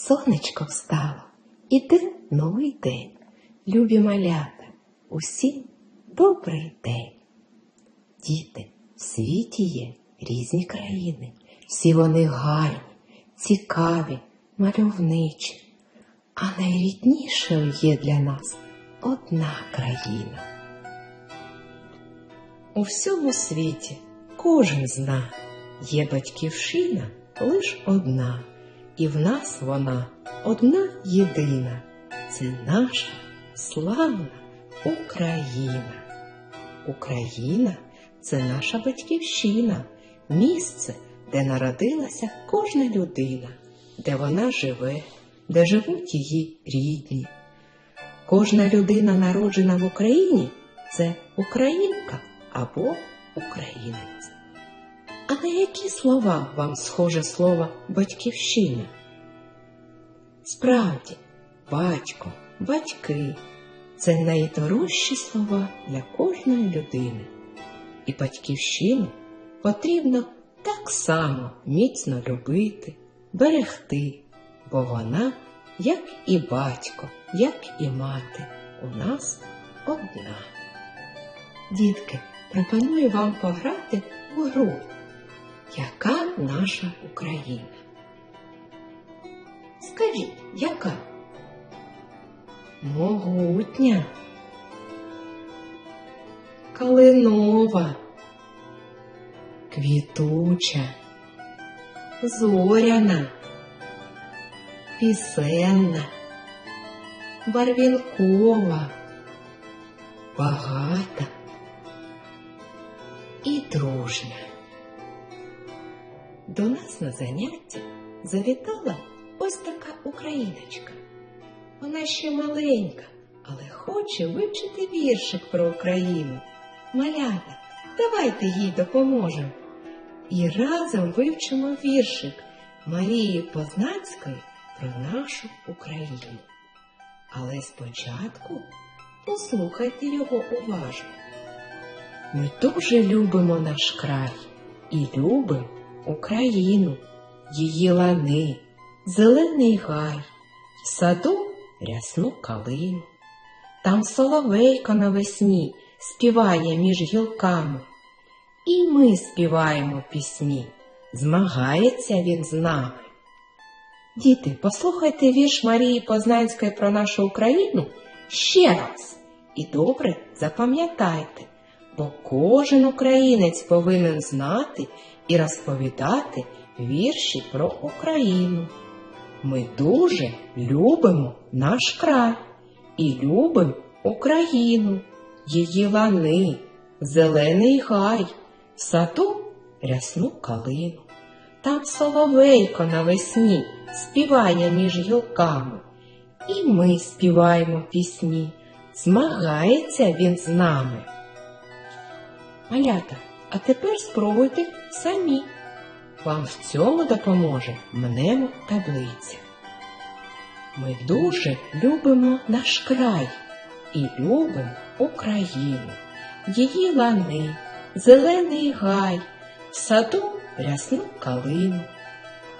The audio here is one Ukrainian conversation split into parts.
Сонечко встало, іде новий день. Любі малята, усім добрий день. Діти, в світі є різні країни. Всі вони гарні, цікаві, мальовничі. А найріднішою є для нас одна країна. У всьому світі кожен зна, є батьківщина лиш одна, і в нас вона одна єдина. Це наша славна Україна. Україна це наша батьківщина, місце, де народилася кожна людина, де вона живе, де живуть її рідні. Кожна людина, народжена в Україні, це українка або українець. А на які слова вам схоже слово батьківщина? Справді, батько, батьки це найдорожчі слова для кожної людини. І батьківщину потрібно так само міцно любити, берегти, бо вона, як і батько, як і мати, у нас одна. Дітки, пропоную вам пограти в гру. Яка наша Україна? Скажіть, яка? Могутня, калинова, квітуча, зоряна, пісенна, барвінкова, багата. І дружня. До нас на заняття завітала ось така україночка. Вона ще маленька, але хоче вивчити віршик про Україну. Малята, давайте їй допоможемо. І разом вивчимо віршик Марії Познанської про нашу Україну. Але спочатку послухайте його уважно. Ми дуже любимо наш край і любимо Україну, її лани, зелений гай, в саду рясну калину. Там соловейко навесні співає між гілками. І ми співаємо пісні, змагається він з нами. Діти, послухайте вірш Марії Познанської про нашу Україну ще раз і добре запам'ятайте, бо кожен українець повинен знати і розповідати вірші про Україну. Ми дуже любимо наш край і любимо Україну, її лани, зелений гай, в саду рясну калину. Там соловейко навесні співає між гілками, і ми співаємо пісні, змагається він з нами. Малята, а тепер спробуйте самі. Вам в цьому допоможе мнемо таблиця. Ми дуже любимо наш край і любимо Україну, її лани, зелений гай, в саду рясну калину.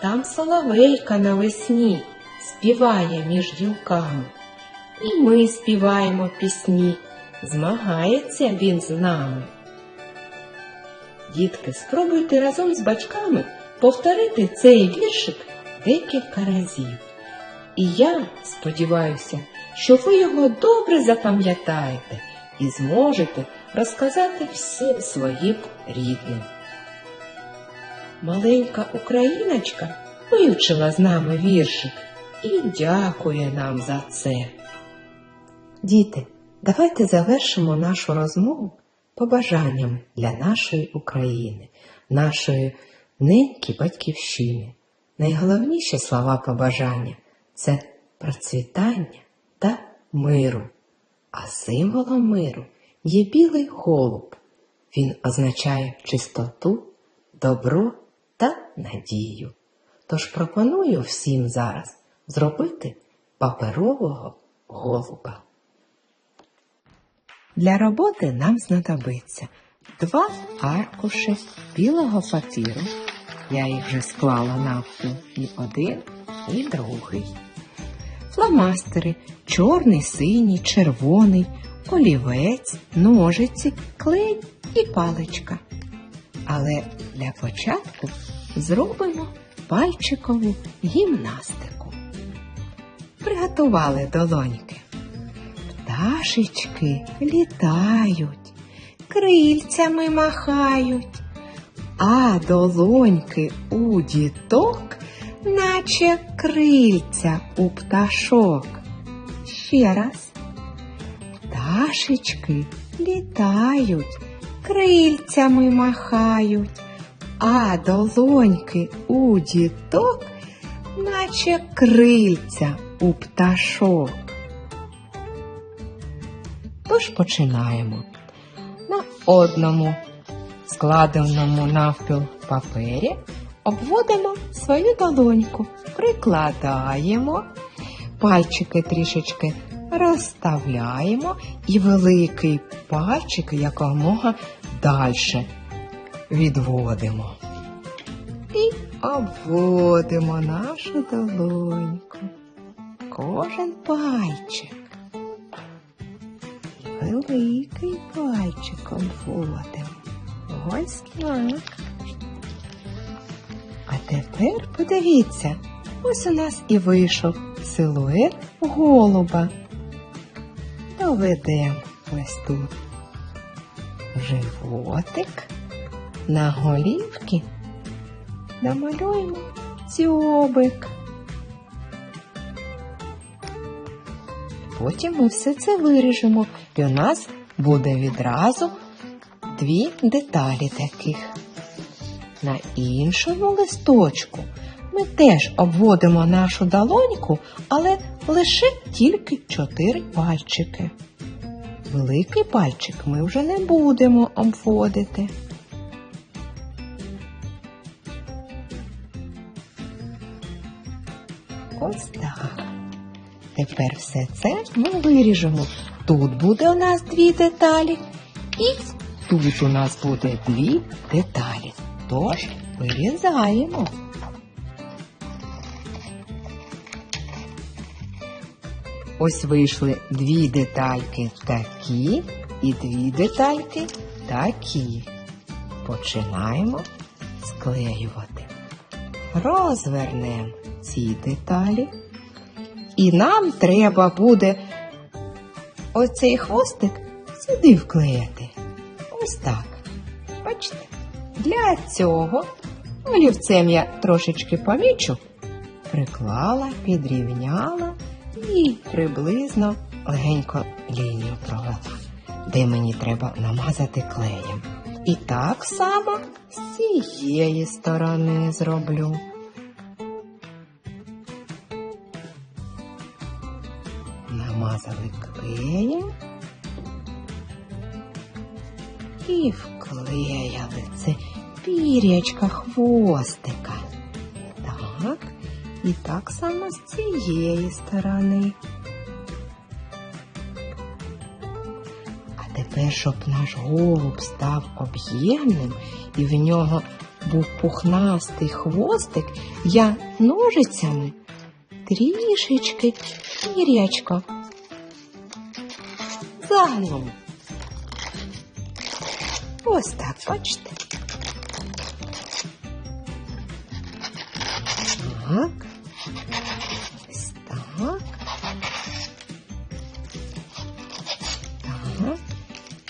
Там соловейка навесні співає між гілками, і ми співаємо пісні, змагається він з нами. Дітки, спробуйте разом з батьками повторити цей віршик декілька разів. І я сподіваюся, що ви його добре запам'ятаєте і зможете розказати всім своїм рідним. Маленька україночка вивчила з нами віршик і дякує нам за це. Діти, давайте завершимо нашу розмову побажанням для нашої України, нашої неньки батьківщини. Найголовніші слова побажання це процвітання та миру. А символом миру є білий голуб. Він означає чистоту, добро та надію. Тож пропоную всім зараз зробити паперового голуба. Для роботи нам знадобиться два аркуші білого папіру. Я їх вже склала навпіл і один і другий. Фломастери чорний, синій, червоний, олівець, ножиці, клей і паличка. Але для початку зробимо пальчикову гімнастику. Приготували долоньки. Пташечки літають, крильцями махають, а долоньки у діток, наче крильця у пташок. Ще раз. Пташечки літають, крильцями махають, а долоньки у діток, наче крильця у пташок. Тож починаємо. На одному складеному навпіл папері обводимо свою долоньку, прикладаємо, пальчики трішечки розставляємо і великий пальчик якомога далі відводимо. І обводимо нашу долоньку. Кожен пальчик. Великий пальчик обводимо. Ось так. А тепер подивіться, ось у нас і вийшов силует голуба. Доведемо ось тут животик, на голівки намалюємо дзьобик. Потім ми все це виріжемо, і у нас буде відразу дві деталі таких. На іншому листочку ми теж обводимо нашу долоньку, але лише тільки чотири пальчики. Великий пальчик ми вже не будемо обводити. Тепер все це ми виріжемо. Тут буде у нас дві деталі, і тут у нас буде дві деталі. Тож вирізаємо. Ось вийшли дві детальки такі і дві детальки такі. Починаємо склеювати. Розвернемо ці деталі. І нам треба буде оцей хвостик сюди вклеїти. Ось так. Бачите? Для цього олівцем я трошечки помічу, приклала, підрівняла і приблизно легенько лінію провела, де мені треба намазати клеєм. І так само з цієї сторони зроблю. Намазали і вклеяли це пірячка хвостика. Так, і так само з цієї сторони. А тепер, щоб наш голуб став об'ємним і в нього був пухнастий хвостик, я ножицями трішечки пірячко загнув. Ось так, бачите. Так. Ось так. Так.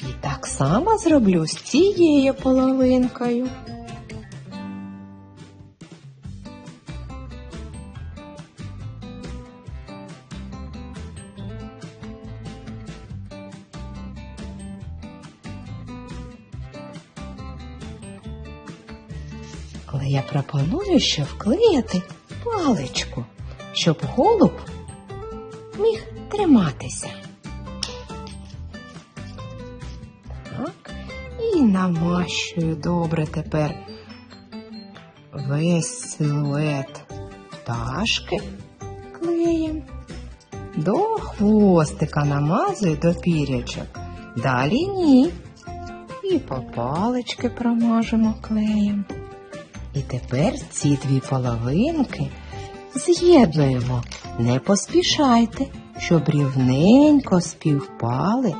І так само зроблю з цією половинкою. Ще вклеїти паличку, щоб голуб міг триматися. Так, і намащую добре тепер весь силует пташки клеєм. До хвостика намазую до пірячок. Далі ні. І по палички промажемо клеєм. І тепер ці дві половинки з'єднуємо. Не поспішайте, щоб рівненько співпали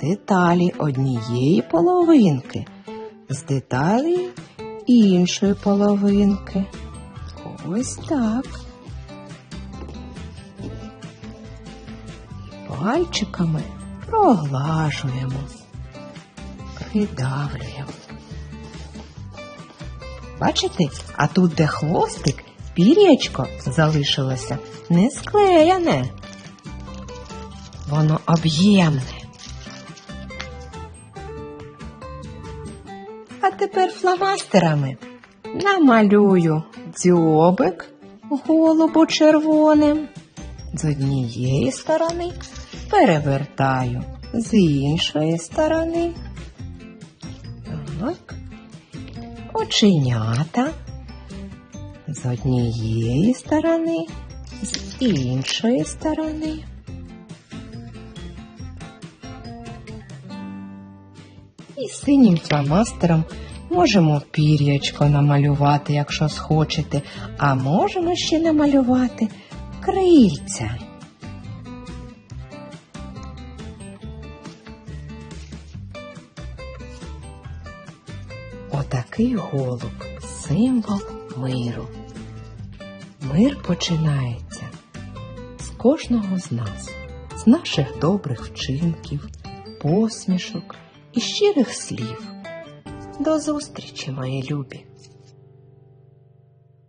деталі однієї половинки з деталі іншої половинки. Ось так. Пальчиками проглажуємо, придавлюємо. Бачите, а тут, де хвостик, пір'ячко залишилося не склеєне. Воно об'ємне. А тепер фломастерами намалюю дзьобик голубу червоним. З однієї сторони перевертаю, з іншої сторони. Оченята. З однієї сторони, з іншої сторони. І синім фломастером можемо пір'ячко намалювати, якщо схочете, а можемо ще намалювати крильця. Отакий голуб символ миру. Мир починається з кожного з нас, з наших добрих вчинків, посмішок і щирих слів. До зустрічі, мої любі!